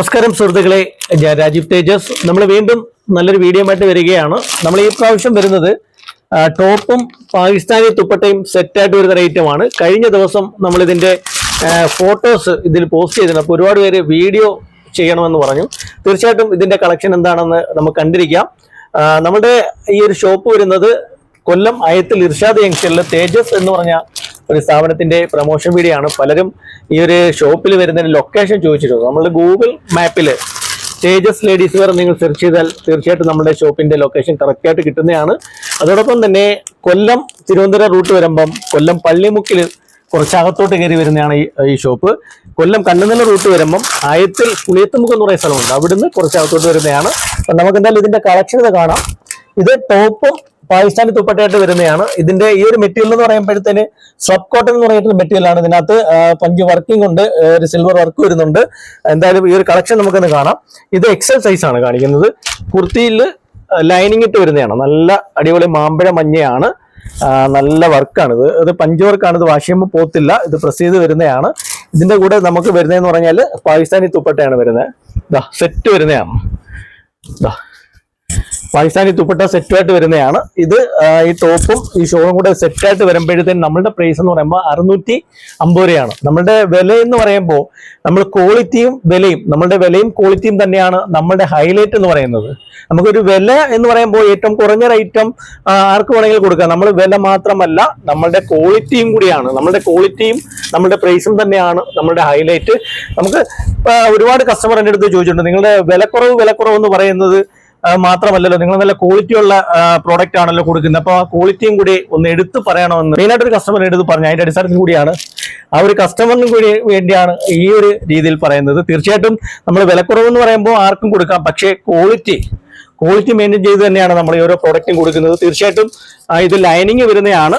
നമസ്കാരം സുഹൃത്തുക്കളെ. ഞാൻ രാജീവ് തേജസ്. നമ്മൾ വീണ്ടും നല്ലൊരു വീഡിയോ ആയിട്ട് വരികയാണ്. നമ്മൾ ഈ പ്രാവശ്യം വരുന്നത് ടോപ്പും പാകിസ്ഥാനി തുപ്പട്ടയും സെറ്റായിട്ട് വരുന്ന ഐറ്റമാണ് കഴിഞ്ഞ ദിവസം നമ്മൾ ഇതിന്റെ ഫോട്ടോസ് ഇതിൽ പോസ്റ്റ് ചെയ്തിട്ടുണ്ട് അപ്പോൾ ഒരുപാട് പേര് വീഡിയോ ചെയ്യണമെന്ന് പറഞ്ഞു. തീർച്ചയായിട്ടും ഇതിന്റെ കളക്ഷൻ എന്താണെന്ന് നമുക്ക് കണ്ടിരിക്കാം. നമ്മുടെ ഈ ഒരു ഷോപ്പ് വരുന്നത് കൊല്ലം അയത്തിൽ ഇർഷാദ് ജംഗ്ഷനിൽ തേജസ് എന്ന് പറഞ്ഞ ഒരു സ്ഥാപനത്തിന്റെ പ്രൊമോഷൻ വീഡിയോ ആണ്. പലരും ഈ ഒരു ഷോപ്പിൽ വരുന്നതിന് ലൊക്കേഷൻ ചോദിച്ചിരുന്നു. നമ്മൾ ഗൂഗിൾ മാപ്പിൽ തേജസ് ലേഡീസ് വെയർ നിങ്ങൾ സെർച്ച് ചെയ്താൽ തീർച്ചയായിട്ടും നമ്മുടെ ഷോപ്പിന്റെ ലൊക്കേഷൻ കറക്റ്റ് ആയിട്ട് കിട്ടുന്നതാണ്. അതോടൊപ്പം തന്നെ കൊല്ലം തിരുവനന്തപുരം റൂട്ട് വരുമ്പം കൊല്ലം പള്ളിമുക്കിൽ കുറച്ച് അകത്തോട്ട് കയറി വരുന്നതാണ് ഈ ഷോപ്പ് കൊല്ലം കണ്ണുനില റൂട്ട് വരുമ്പം ആയത്തിൽ പുളിയത്തുമുഖം എന്ന് പറയുന്ന സ്ഥലമുണ്ട്. അവിടുന്ന് കുറച്ച് അകത്തോട്ട് വരുന്നതാണ്. അപ്പം നമുക്ക് എന്തായാലും ഇതിന്റെ കളക്ഷൻ കാണാം. ഇത് ടോപ്പ് പാകിസ്ഥാനി തുപ്പട്ടയായിട്ട് വരുന്നതാണ്. ഇതിന്റെ ഈ ഒരു മെറ്റീരിയൽ എന്ന് പറയുമ്പോഴത്തേന് സബ് കോട്ടൺ എന്ന് പറയുന്ന മെറ്റീരിയൽ ആണ്. ഇതിനകത്ത് പഞ്ച് വർക്കിംഗ് ഉണ്ട് ഒരു സിൽവർ വർക്ക് വരുന്നുണ്ട്. എന്തായാലും ഈ ഒരു കളക്ഷൻ നമുക്കൊന്ന് കാണാം. ഇത് എക്സൽ സൈസ് ആണ് കാണിക്കുന്നത്. കുർത്തിയിൽ ലൈനിങ് ഇട്ട് വരുന്നതാണ്. നല്ല അടിപൊളി മാമ്പഴ മഞ്ഞയാണ്. നല്ല വർക്കാണ് ഇത്. ഇത് പഞ്ച് വർക്കാണ് ഇത് വാഷ് ചെയ്യുമ്പോൾ പോത്തില്ല. ഇത് പ്രസ് ചെയ്ത് വരുന്നതാണ്. ഇതിന്റെ കൂടെ നമുക്ക് വരുന്നതെന്ന് പറഞ്ഞാൽ പാകിസ്ഥാനി തുപ്പട്ടയാണ് വരുന്നത്. സെറ്റ് വരുന്നതാണ്. പാകിസ്ഥാനി തുപ്പട്ട സെറ്റുമായിട്ട് വരുന്നതാണ്. ഇത് ഈ ടോപ്പും ഈ ഷോളും കൂടെ സെറ്റായിട്ട് വരുമ്പോഴത്തേക്കും നമ്മളുടെ പ്രൈസ് എന്ന് പറയുമ്പോൾ അറുന്നൂറ്റി അമ്പത് രൂപയാണ്. നമ്മളുടെ വില എന്ന് പറയുമ്പോൾ നമ്മൾ ക്വാളിറ്റിയും വിലയും നമ്മളുടെ വിലയും ക്വാളിറ്റിയും തന്നെയാണ് നമ്മളുടെ ഹൈലൈറ്റ് എന്ന് പറയുന്നത്. നമുക്കൊരു വില എന്ന് പറയുമ്പോൾ ഏറ്റവും കുറഞ്ഞ ഐറ്റം ആർക്ക് വേണമെങ്കിലും കൊടുക്കാം. നമ്മൾ വില മാത്രമല്ല നമ്മളുടെ ക്വാളിറ്റിയും കൂടിയാണ്. നമ്മളുടെ ക്വാളിറ്റിയും നമ്മളുടെ പ്രൈസും തന്നെയാണ് നമ്മളുടെ ഹൈലൈറ്റ് നമുക്ക് ഒരുപാട് കസ്റ്റമർ എന്റെ അടുത്ത് ചോദിച്ചിട്ടുണ്ട്. നിങ്ങളുടെ വിലക്കുറവ് വിലക്കുറവ് എന്ന് പറയുന്നത് മാത്രമല്ലല്ലോ നിങ്ങൾ നല്ല ക്വാളിറ്റി ഉള്ള പ്രോഡക്റ്റ് ആണല്ലോ കൊടുക്കുന്നത്. അപ്പോൾ ആ ക്വാളിറ്റിയും കൂടി ഒന്ന് എടുത്ത് പറയണമെന്ന് മെയിനായിട്ട് ഒരു കസ്റ്റമർ എടുത്ത് പറഞ്ഞു അതിന്റെ അടിസ്ഥാനത്തിൽ കൂടിയാണ് ആ ഒരു കസ്റ്റമറിനും കൂടി വേണ്ടിയാണ് ഈ ഒരു രീതിയിൽ പറയുന്നത്. തീർച്ചയായിട്ടും നമ്മൾ വിലക്കുറവെന്ന് പറയുമ്പോൾ ആർക്കും കൊടുക്കാം പക്ഷേ ക്വാളിറ്റി ക്വാളിറ്റി മെയിന്റെയിൻ ചെയ്ത് തന്നെയാണ് നമ്മൾ ഈ ഓരോ പ്രോഡക്റ്റും കൊടുക്കുന്നത്. തീർച്ചയായിട്ടും ഇത് ലൈനിങ് വരുന്നതാണ്.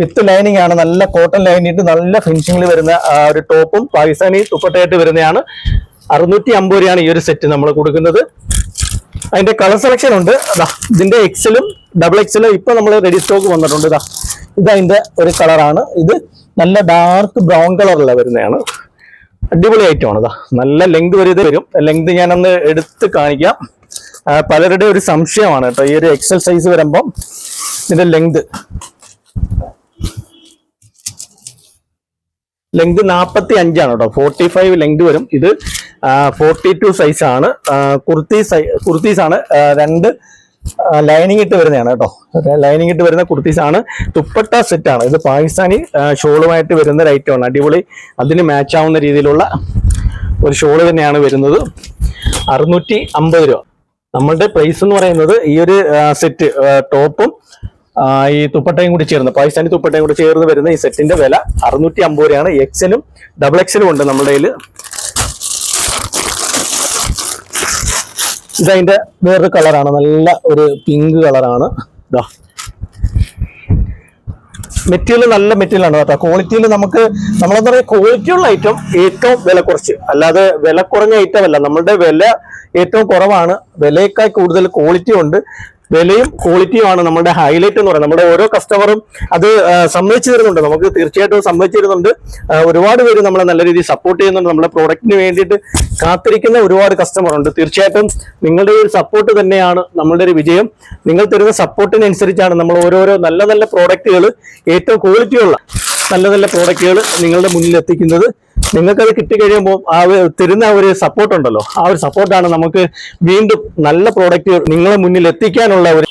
വിത്ത് ലൈനിങ് ആണ് നല്ല കോട്ടൺ ലൈനിട്ട് നല്ല ഫിനിഷിങ്ങിൽ വരുന്ന ഒരു ടോപ്പും പാകിസ്ഥാനി തുപ്പട്ടയായിട്ട് വരുന്നതാണ്. അറുന്നൂറ്റി അമ്പത് രൂപയാണ് ഈ ഒരു സെറ്റ് നമ്മൾ കൊടുക്കുന്നത്. അതിന്റെ കളർ സെലക്ഷൻ ഉണ്ട്. അതാ ഇതിന്റെ എക്സലും ഡബിൾ എക്സലും ഇപ്പൊ നമ്മൾ റെഡി സ്റ്റോക്ക് വന്നിട്ടുണ്ട്. ഇതാ ഇത് അതിന്റെ ഒരു കളറാണ് ഇത് നല്ല ഡാർക്ക് ബ്രൗൺ കളറിലാണ് വരുന്നതാണ്. അടിപൊളി ഐറ്റമാണ് ഇതാ നല്ല ലെങ്ത് വരെ വരും. ലെങ്ത് ഞാനൊന്ന് എടുത്ത് കാണിക്കാം. പലരുടെ ഒരു സംശയമാണ് കേട്ടോ. ഈ ഒരു എക്സൽ സൈസ് വരുമ്പം ഇതിന്റെ ലെങ്ത് ലെങ്ത് നാൽപ്പത്തി അഞ്ചാണ് കേട്ടോ ഫോർട്ടി ഫൈവ് ലെങ്ത് വരും. ഇത് ഫോർട്ടി ടു സൈസ് ആണ്. കുർത്തി സൈ കുർത്തീസ് ആണ്. രണ്ട് ലൈനിങ് ഇട്ട് വരുന്നതാണ് കേട്ടോ ലൈനിങ് ഇട്ട് വരുന്ന കുർത്തീസ് ആണ്. തുപ്പട്ട സെറ്റ് ആണ്. ഇത് പാകിസ്ഥാനി ഷോളുമായിട്ട് വരുന്ന ഒരു ആണ്. അടിപൊളി. അതിന് മാച്ച് ആവുന്ന രീതിയിലുള്ള ഒരു ഷോൾ തന്നെയാണ് വരുന്നത്. അറുന്നൂറ്റി അമ്പത് രൂപ. നമ്മളുടെ പ്രൈസ് എന്ന് പറയുന്നത് ഈ ഒരു സെറ്റ് ടോപ്പും ഈ തുപ്പട്ടയും കൂടി ചേർന്ന് പാകിസ്ഥാനി തുപ്പട്ടയും കൂടി ചേർന്ന് വരുന്ന ഈ സെറ്റിന്റെ വില അറുന്നൂറ്റി അമ്പത് രൂപയാണ് എക്സലും ഡബിൾ എക്സലും ഉണ്ട് നമ്മുടെ കയ്യിൽ ഇതതിന്റെ വേറൊരു കളറാണ് നല്ല ഒരു പിങ്ക് കളറാണ് ഇതാ മെറ്റീരിയൽ നല്ല മെറ്റീരിയൽ ആണ് കേട്ടോ. ക്വാളിറ്റിയിൽ നമുക്ക് നമ്മളെന്താ പറയുക ക്വാളിറ്റി ഉള്ള ഐറ്റം ഏറ്റവും വില കുറച്ച്. അല്ലാതെ വില കുറഞ്ഞ ഐറ്റം അല്ല. നമ്മളുടെ വില ഏറ്റവും കുറവാണ്. വിലയേക്കാൾ കൂടുതൽ ക്വാളിറ്റി ഉണ്ട്. വിലയും ക്വാളിറ്റിയുമാണ് നമ്മുടെ ഹൈലൈറ്റ് എന്ന് പറയുന്നത്. നമ്മുടെ ഓരോ കസ്റ്റമറും അത് സമ്മതിച്ചു തരുന്നുണ്ട്. നമുക്ക് തീർച്ചയായിട്ടും സമ്മതിച്ചു തരുന്നുണ്ട്. ഒരുപാട് പേര് നമ്മളെ നല്ല രീതിയിൽ സപ്പോർട്ട് ചെയ്യുന്നുണ്ട്. നമ്മുടെ പ്രോഡക്റ്റിന് വേണ്ടിയിട്ട് കാത്തിരിക്കുന്ന ഒരുപാട് കസ്റ്റമർ ഉണ്ട്. തീർച്ചയായിട്ടും നിങ്ങളുടെ ഒരു സപ്പോർട്ട് തന്നെയാണ് നമ്മളുടെ ഒരു വിജയം. നിങ്ങൾ തരുന്ന സപ്പോർട്ടിനനുസരിച്ചാണ് നമ്മൾ ഓരോരോ നല്ല നല്ല പ്രോഡക്റ്റുകൾ ഏറ്റവും ക്വാളിറ്റിയുള്ള നല്ല നല്ല പ്രോഡക്റ്റുകൾ നിങ്ങളുടെ മുന്നിൽ എത്തിക്കുന്നത്. നിങ്ങൾക്കത് കിട്ടിക്കഴിയുമ്പോൾ ആ തരുന്ന ഒരു സപ്പോർട്ട് ഉണ്ടല്ലോ. ആ ഒരു സപ്പോർട്ടാണ് നമുക്ക് വീണ്ടും നല്ല പ്രോഡക്റ്റ് നിങ്ങളെ മുന്നിൽ എത്തിക്കാനുള്ള ഒരു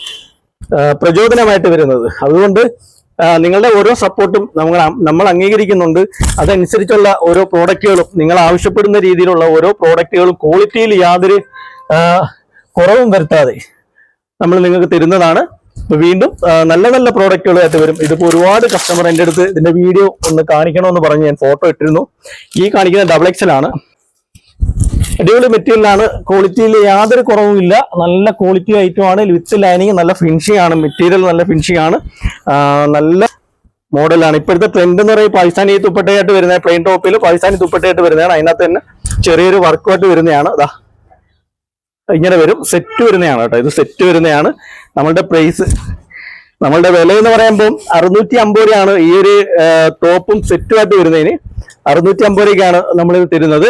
പ്രചോദനമായിട്ട് വരുന്നത്. അതുകൊണ്ട് നിങ്ങളുടെ ഓരോ സപ്പോർട്ടും നമ്മൾ നമ്മൾ അംഗീകരിക്കുന്നുണ്ട്. അതനുസരിച്ചുള്ള ഓരോ പ്രോഡക്റ്റുകളും നിങ്ങൾ ആവശ്യപ്പെടുന്ന രീതിയിലുള്ള ഓരോ പ്രോഡക്റ്റുകളും ക്വാളിറ്റിയിൽ യാതൊരു കുറവും വരുത്താതെ നമ്മൾ നിങ്ങൾക്ക് തരുന്നതാണ്. അപ്പൊ വീണ്ടും നല്ല നല്ല പ്രോഡക്റ്റുകളായിട്ട് വരും. ഇതിപ്പോ ഒരുപാട് കസ്റ്റമർ എന്റെ അടുത്ത് ഇതിന്റെ വീഡിയോ ഒന്ന് കാണിക്കണമെന്ന് പറഞ്ഞ് ഞാൻ ഫോട്ടോ ഇട്ടിരുന്നു. ഈ കാണിക്കുന്ന ഡബിൾ എക്സൽ ആണ്. അടിപൊളി മെറ്റീരിയലാണ് ക്വാളിറ്റിയിൽ യാതൊരു കുറവുമില്ല നല്ല ക്വാളിറ്റി ഐറ്റം ആണ്. വിത്ത് ലൈനിങ് നല്ല ഫിനിഷിംഗ് ആണ്. മെറ്റീരിയൽ നല്ല ഫിനിഷിംഗ് ആണ്. നല്ല മോഡലാണ് ഇപ്പോഴത്തെ ട്രെൻഡ് എന്ന് പറയുന്നത് പാകിസ്ഥാനി തുപ്പട്ടയായിട്ട് വരുന്നത് പ്ലെയിൻ ടോപ്പിൽ പാകിസ്ഥാനി തുപ്പട്ടയായിട്ട് വരുന്നതാണ്. അതിനകത്ത് തന്നെ ചെറിയൊരു വർക്കുമായിട്ട് വരുന്നതാണ്. അതാ ഇങ്ങനെ വരും. സെറ്റ് വരുന്നതാണ് കേട്ടോ. ഇത് സെറ്റ് വരുന്നതാണ്. നമ്മളുടെ പ്രൈസ് നമ്മളുടെ വില എന്ന് പറയുമ്പോൾ അറുന്നൂറ്റി അമ്പത് രൂപയാണ് ഈ ഒരു ടോപ്പും സെറ്റുമായിട്ട് വരുന്നതിന്. അറുന്നൂറ്റി അമ്പത് രൂപയ്ക്കാണ് നമ്മൾ ഇത് തരുന്നത്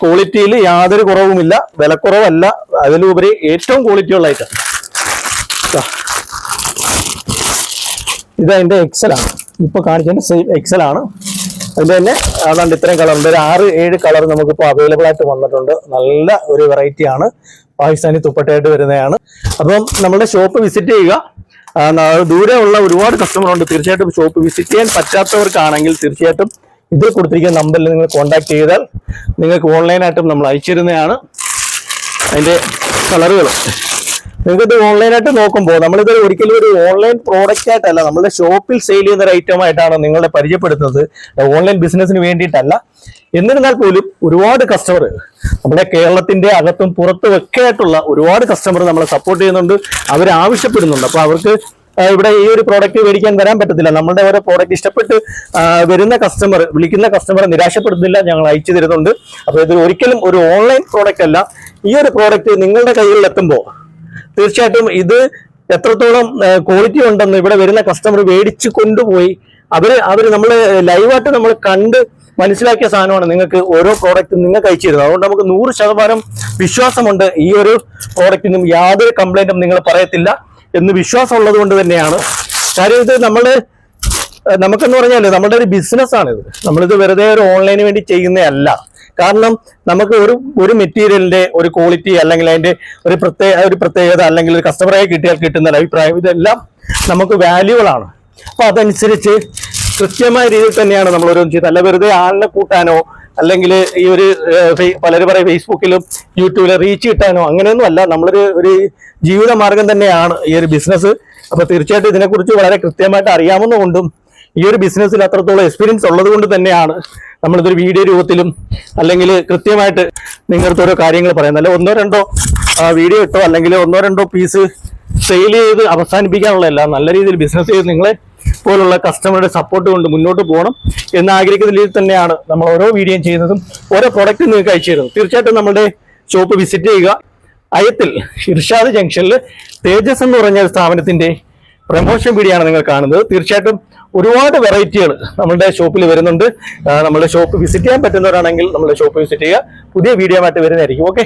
ക്വാളിറ്റിയിൽ യാതൊരു കുറവുമില്ല. വിലക്കുറവല്ല. അതിലുപരി ഏറ്റവും ക്വാളിറ്റി ഉള്ള ഐറ്റം ഇതതിന്റെ എക്സലാണ് ഇപ്പൊ കാണിച്ചതിന്റെ സെയിം എക്സൽ ആണ് അതിന്റെ തന്നെ. അതാണ്ട് ഇത്രയും ഉണ്ട്. ഒരു ആറ് ഏഴ് കളർ നമുക്കിപ്പോൾ അവൈലബിൾ ആയിട്ട് വന്നിട്ടുണ്ട്. നല്ല ഒരു വെറൈറ്റി ആണ്. പാകിസ്ഥാനി തുപ്പട്ടയായിട്ട് വരുന്നതാണ്. അപ്പം നമ്മുടെ ഷോപ്പ് വിസിറ്റ് ചെയ്യുക. ദൂരെ ഉള്ള ഒരുപാട് കസ്റ്റമർ ഉണ്ട്. തീർച്ചയായിട്ടും ഷോപ്പ് വിസിറ്റ് ചെയ്യാൻ പറ്റാത്തവർക്കാണെങ്കിൽ തീർച്ചയായിട്ടും ഇതിൽ കൊടുത്തിരിക്കുന്ന നമ്പറിൽ നിങ്ങൾ കോൺടാക്ട് ചെയ്താൽ നിങ്ങൾക്ക് ഓൺലൈനായിട്ടും നമ്മൾ അയച്ചിരുന്നതാണ് അതിന്റെ കളറുകൾ നിങ്ങൾക്ക് ഇത് ഓൺലൈനായിട്ട് നോക്കുമ്പോൾ നമ്മളിത് ഒരിക്കലും ഒരു ഓൺലൈൻ പ്രോഡക്റ്റ് ആയിട്ടല്ല നമ്മുടെ ഷോപ്പിൽ സെയിൽ ചെയ്യുന്ന ഒരു ഐറ്റം ആയിട്ടാണ് നിങ്ങളെ പരിചയപ്പെടുത്തുന്നത്. ഓൺലൈൻ ബിസിനസ്സിന് വേണ്ടിയിട്ടല്ല. എന്നിരുന്നാൽ പോലും ഒരുപാട് കസ്റ്റമർ നമ്മുടെ കേരളത്തിന്റെ അകത്തും പുറത്തും ഒക്കെ ആയിട്ടുള്ള ഒരുപാട് കസ്റ്റമർ നമ്മളെ സപ്പോർട്ട് ചെയ്യുന്നുണ്ട്. അവർ ആവശ്യപ്പെടുന്നുണ്ട്. അപ്പൊ അവർക്ക് ഇവിടെ ഈ ഒരു പ്രോഡക്റ്റ് മേടിക്കാൻ വരാൻ പറ്റത്തില്ല. നമ്മുടെ ഓരോ പ്രോഡക്റ്റ് ഇഷ്ടപ്പെട്ട് വരുന്ന കസ്റ്റമർ വിളിക്കുന്ന കസ്റ്റമറെ നിരാശപ്പെടുന്നില്ല ഞങ്ങൾ അയച്ചു തരുന്നുണ്ട്. അപ്പൊ ഇത് ഒരിക്കലും ഒരു ഓൺലൈൻ പ്രോഡക്റ്റ് അല്ല. ഈ ഒരു പ്രോഡക്റ്റ് നിങ്ങളുടെ കയ്യിൽ എത്തുമ്പോൾ തീർച്ചയായിട്ടും ഇത് എത്രത്തോളം ക്വാളിറ്റി ഉണ്ടെന്ന് ഇവിടെ വരുന്ന കസ്റ്റമർ മേടിച്ചു കൊണ്ടുപോയി അവർ അവർ നമ്മൾ ലൈവായിട്ട് നമ്മൾ കണ്ട് മനസ്സിലാക്കിയ സാധനമാണ് നിങ്ങൾക്ക് ഓരോ പ്രോഡക്റ്റും നിങ്ങൾ അയച്ചു തരുന്നത്. അതുകൊണ്ട് നമുക്ക് നൂറ് ശതമാനം വിശ്വാസമുണ്ട് ഈ ഒരു പ്രോഡക്റ്റിനും യാതൊരു കംപ്ലൈന്റും നിങ്ങൾ പറയത്തില്ല എന്ന് വിശ്വാസം ഉള്ളത് കൊണ്ട് തന്നെയാണ്. കാര്യം ഇത് നമ്മൾ നമുക്കെന്ന് പറഞ്ഞാൽ നമ്മുടെ ഒരു ബിസിനസ് ആണിത്. നമ്മളിത് വെറുതെ ഒരു ഓൺലൈന് വേണ്ടി ചെയ്യുന്നതല്ല. കാരണം നമുക്ക് ഒരു ഒരു മെറ്റീരിയലിന്റെ ഒരു ക്വാളിറ്റി അല്ലെങ്കിൽ അതിന്റെ ഒരു പ്രത്യേക ഒരു പ്രത്യേകത അല്ലെങ്കിൽ ഒരു കസ്റ്റമറായി കിട്ടിയാൽ കിട്ടുന്ന അഭിപ്രായം ഇതെല്ലാം നമുക്ക് വാല്യൂകളാണ് അപ്പൊ അതനുസരിച്ച് കൃത്യമായ രീതിയിൽ തന്നെയാണ് നമ്മൾ ഓരോന്നും ചെയ്ത് അല്ല വെറുതെ ആളിനെ കൂട്ടാനോ അല്ലെങ്കിൽ ഈ ഒരു പലരും പറയും ഫേസ്ബുക്കിലും യൂട്യൂബിലും റീച്ച് കിട്ടാനോ അങ്ങനെയൊന്നും അല്ല. നമ്മളൊരു ഒരു ജീവിത മാർഗം തന്നെയാണ് ഈ ഒരു ബിസിനസ് അപ്പൊ തീർച്ചയായിട്ടും ഇതിനെക്കുറിച്ച് വളരെ കൃത്യമായിട്ട് അറിയാവുന്നതുകൊണ്ടും ഈ ഒരു ബിസിനസ്സിൽ അത്രത്തോളം എക്സ്പീരിയൻസ് ഉള്ളത് കൊണ്ട് തന്നെയാണ് നമ്മളിതൊരു വീഡിയോ രൂപത്തിലും അല്ലെങ്കിൽ കൃത്യമായിട്ട് നിങ്ങളുടെ ഓരോ കാര്യങ്ങൾ പറയുന്നത്. അല്ലെ ഒന്നോ രണ്ടോ വീഡിയോ ഇട്ടോ അല്ലെങ്കിൽ ഒന്നോ രണ്ടോ പീസ് സെയിൽ ചെയ്ത് അവസാനിപ്പിക്കാനുള്ളതല്ല. നല്ല രീതിയിൽ ബിസിനസ് ചെയ്ത് നിങ്ങളെ പോലുള്ള കസ്റ്റമറുടെ സപ്പോർട്ട് കൊണ്ട് മുന്നോട്ട് പോകണം എന്ന് ആഗ്രഹിക്കുന്ന രീതിയിൽ തന്നെയാണ് നമ്മൾ ഓരോ വീഡിയോയും ചെയ്യുന്നതും ഓരോ പ്രോഡക്റ്റും നിങ്ങൾക്ക് അയച്ചു തരുന്നത്. തീർച്ചയായിട്ടും നമ്മുടെ ഷോപ്പ് വിസിറ്റ് ചെയ്യുക. അയത്തിൽ ഇർഷാദ് ജംഗ്ഷനിൽ തേജസ് എന്ന് പറഞ്ഞ സ്ഥാപനത്തിന്റെ പ്രമോഷൻ വീഡിയോ ആണ് നിങ്ങൾ കാണുന്നത്. തീർച്ചയായിട്ടും ഒരുപാട് വെറൈറ്റിയാണ് നമ്മുടെ ഷോപ്പിൽ വരുന്നുണ്ട്. നമ്മുടെ ഷോപ്പ് വിസിറ്റ് ചെയ്യാൻ പറ്റുന്നവരാണെങ്കിൽ നമ്മുടെ ഷോപ്പ് വിസിറ്റ് ചെയ്യുക. പുതിയ വീഡിയോ ആയിട്ട് വരുന്നതായിരിക്കും. ഓക്കെ